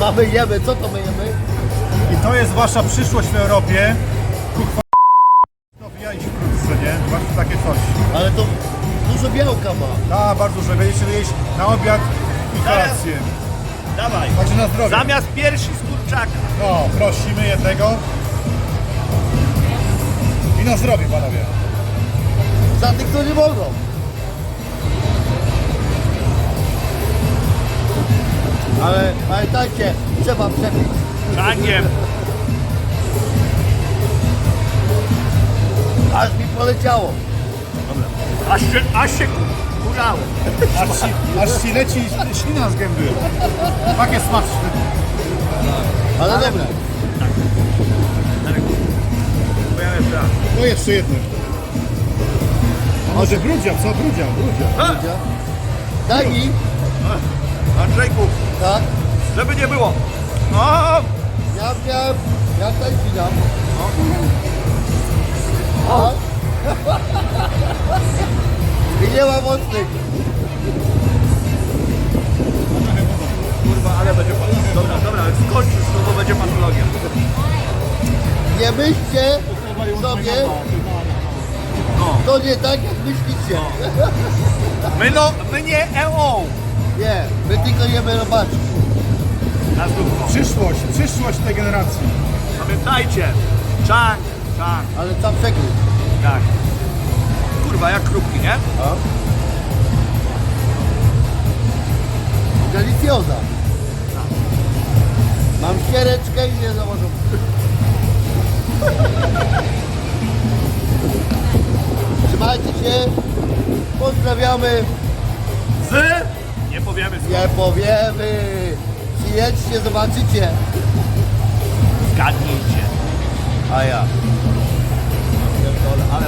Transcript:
A my jemy, co to my jemy? I to jest wasza przyszłość w Europie. Kuchwa no wijali wkrótce, nie? Właśnie takie coś. Ale to dużo białka ma. A, bardzo dobrze. Będziecie jeść na obiad i kolację. Dawaj. Także na zdrowie. Zamiast piersi z kurczaka. No, prosimy jednego. I na zdrowie, panowie. Za tych, co nie mogą. Ale pamiętajcie, trzeba przepić. Czangiem. Aż mi poleciało. Aż się, aż się kurało. Aż ci, aż ci leci ślina z gęby. Takie smaczne. Ale dobra. Bo ja jeszcze raz. No jeszcze jedno. A może brudzia, co? Brudzia. Ludzie. Daj mi. Andrzejku, Tak. żeby nie było. No, Ja miałem, jak tak widam. O. I nie ma mocnych. kurwa, ale będzie patologia. Dobra, dobra, skończysz, to, bo będzie patologia. Nie myślcie sobie, No. to nie tak jak myślicie. My no, my nie EO. Nie, my tylko jemy robaczki. Na zdrówko. Przyszłość, przyszłość tej generacji. Pamiętajcie. Czang, czang. Ale sam przegryz. Tak. Kurwa, jak krupki, nie? Delicioza. Mam ściereczkę i nie założę. Trzymajcie się. Pozdrawiamy. Z? Nie powiemy z Nie powiemy. Przyjedźcie, zobaczycie. Zgadnijcie. A ja. Ale